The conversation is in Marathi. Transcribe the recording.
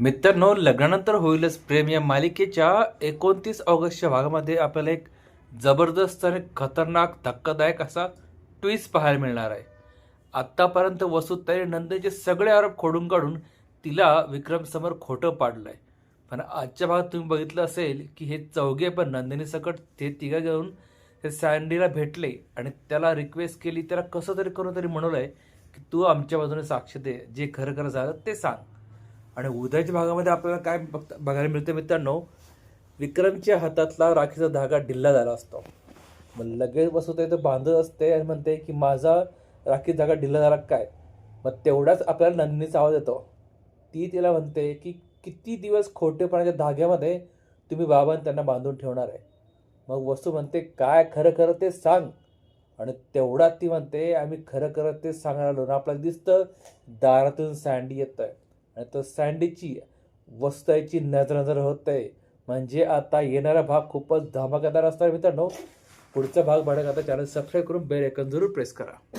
मित्रांनो लग्नानंतर होईलच प्रेम या मालिकेच्या एकोणतीस ऑगस्टच्या भागामध्ये आपल्याला एक जबरदस्त आणि खतरनाक धक्कादायक असा ट्विस्ट पाहायला मिळणार आहे. आत्तापर्यंत वसुताई नंदेचे सगळे आरोप खोडून काढून तिला विक्रमसमोर खोटं पाडलं आहे पण आजच्या भागात तुम्ही बघितलं असेल की हे चौघे पण नंदिनी सकट ते तिघं घेऊन ते सँडीला भेटले आणि त्याला रिक्वेस्ट केली त्याला कसं तरी करून तरी म्हणलं आहे की तू आमच्या बाजूने साक्ष दे जे खरं खरं झालं ते सांग. आणि उद्याच्या भागामध्ये आपल्याला काय बघता बघायला मिळतं मित्रांनो विक्रमच्या हातातला राखीचा धागा ढिल्ला झाला असतो. मग लगेच बसवता तर बांधत असते आणि म्हणते की माझा राखी धागा ढिल्ला झाला काय? मग तेवढाच आपल्याला नंदिनीचा आवाज येतो. ती तिला म्हणते की किती दिवस खोटेपणाच्या धाग्यामध्ये तुम्ही बाबांनी त्यांना बांधून ठेवणार आहे? मग वस्तू म्हणते काय खरं खरं ते सांग. आणि तेवढा ती म्हणते आम्ही खरं खरं ते सांगणार आलो ना आपल्याला दिसतं दारातून सँडी येत आहे आणि तो सँडीची वस्तायची नजर नजर होत. आहे म्हणजे आता येणारा भाग खूपच धमाकेदार असणार मित्रांनो. पुढचा भाग बघण्याकरता चॅनल सबस्क्राईब करून बेल ऐकून जरूर प्रेस करा.